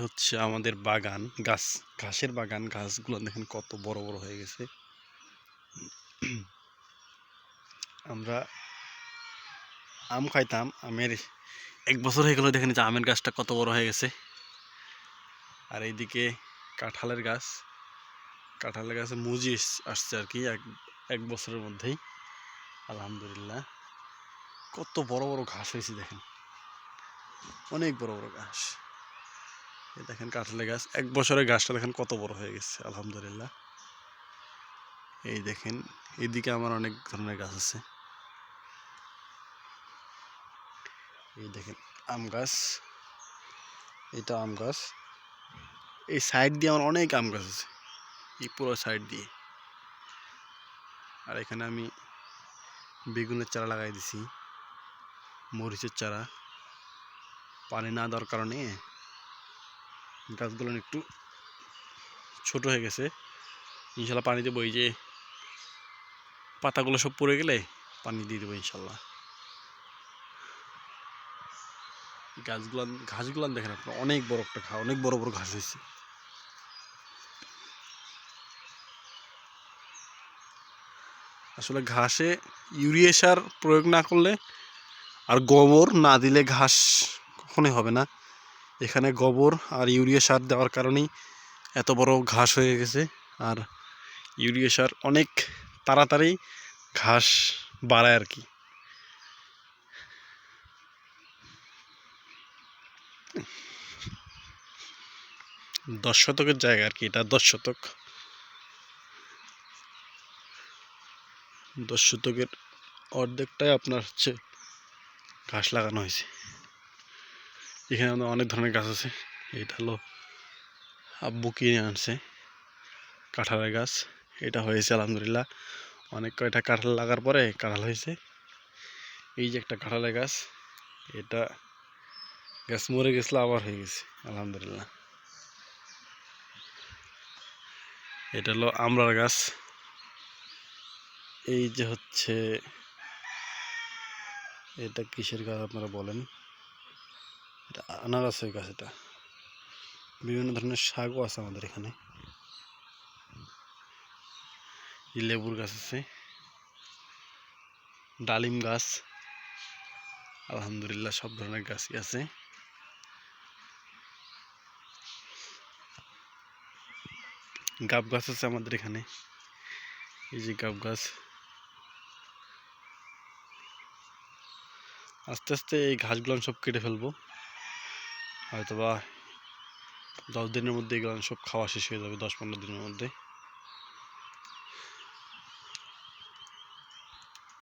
হচ্ছে আমাদের বাগান, গাছ, ঘাসের বাগান। গাছগুলো দেখেন কত বড় বড় হয়ে গেছে। আমরা আম খাইতাম। আমের এক বছর হয়ে গেল দেখেন যে আমের গাছটা কত বড় হয়ে গেছে। আর এইদিকে কাঁঠালের গাছ। কাঁঠালের গাছে মুজি আসছে আর কি এক এক বছরের মধ্যেই। আলহামদুলিল্লাহ। কত বড় বড় ঘাস হয়েছে দেখেন। অনেক বড় বড় ঘাস। দেখেন কাঁঠালের গাছ। এক বছরের গাছটা দেখেন কত বড় হয়ে গেছে, আলহামদুলিল্লাহ। এই দেখেন এইদিকে আমার অনেক ধরনের গাছ আছে। এই দেখেন, আম গাছ। এটা আম গাছ। এই সাইড দিয়ে আমার অনেক আম গাছ আছে। এই পুরো সাইড দিয়ে। আর এখানে আমি বেগুনের চারা লাগাই দিছি, মরিচের চারা। পানি না দেওয়ার কারণে গাছগুলো একটু ছোট হয়ে গেছে। ইনশাল্লাহ পানি দেবো, এই যে পাতাগুলো সব পড়ে গেলে পানি দিয়ে দেবো ইনশাল্লাহ। গাছগুলো ঘাসগুলান দেখেন আপনার, অনেক বড় একটা ঘা, অনেক বড় বড় ঘাস হয়েছে। আসলে ঘাসে ইউরিয়া সার প্রয়োগ না করলে আর গোবর না দিলে ঘাস কখনোই হবে না। এখানে গোবর আর ইউরিয়া সার দেওয়ার কারণেই এত বড় ঘাস হয়ে গেছে। আর ইউরিয়া সার অনেক তাড়াতাড়ি ঘাস বাড়ায় আর কি। দশ শতকের জায়গা আর কি, এটা দশ শতক। দশ শতকের অর্ধেকটাই আপনার হচ্ছে ঘাস লাগানো হয়েছে। এখানে আমাদের অনেক ধরনের গাছ আছে। এটা হলো আব্বু কিনে আনছে, কাঁঠালের গাছ। এটা হয়েছে আলহামদুলিল্লাহ। অনেক কয়টা কাঁঠাল লাগার পরে কাঁঠাল হয়েছে। এই যে একটা কাঁঠালের গাছ, এটা গাছ মরে গেছিল, আবার হয়ে গেছে, আলহামদুলিল্লাহ। এটা হলো আমড়ার গাছ। এই যে হচ্ছে, এটা কিসের গাছ আপনারা বলেন? এটা আনারসের গাছ এটা। বিভিন্ন ধরনের শাকও আছে আমাদের এখানে। লেবুর গাছ আছে। ডালিম গাছ। আলহামদুলিল্লাহ সব ধরনের গাছই আছে। গাব গাছ আছে আমাদের এখানে। এই যে গাব গাছ। আস্তে আস্তে এই ঘাসগুলো সব কেটে ফেলব। হয়তো বা দশ দিনের মধ্যে এগুলো সব খাওয়া শেষ হয়ে যাবে, দশ পনেরো দিনের মধ্যে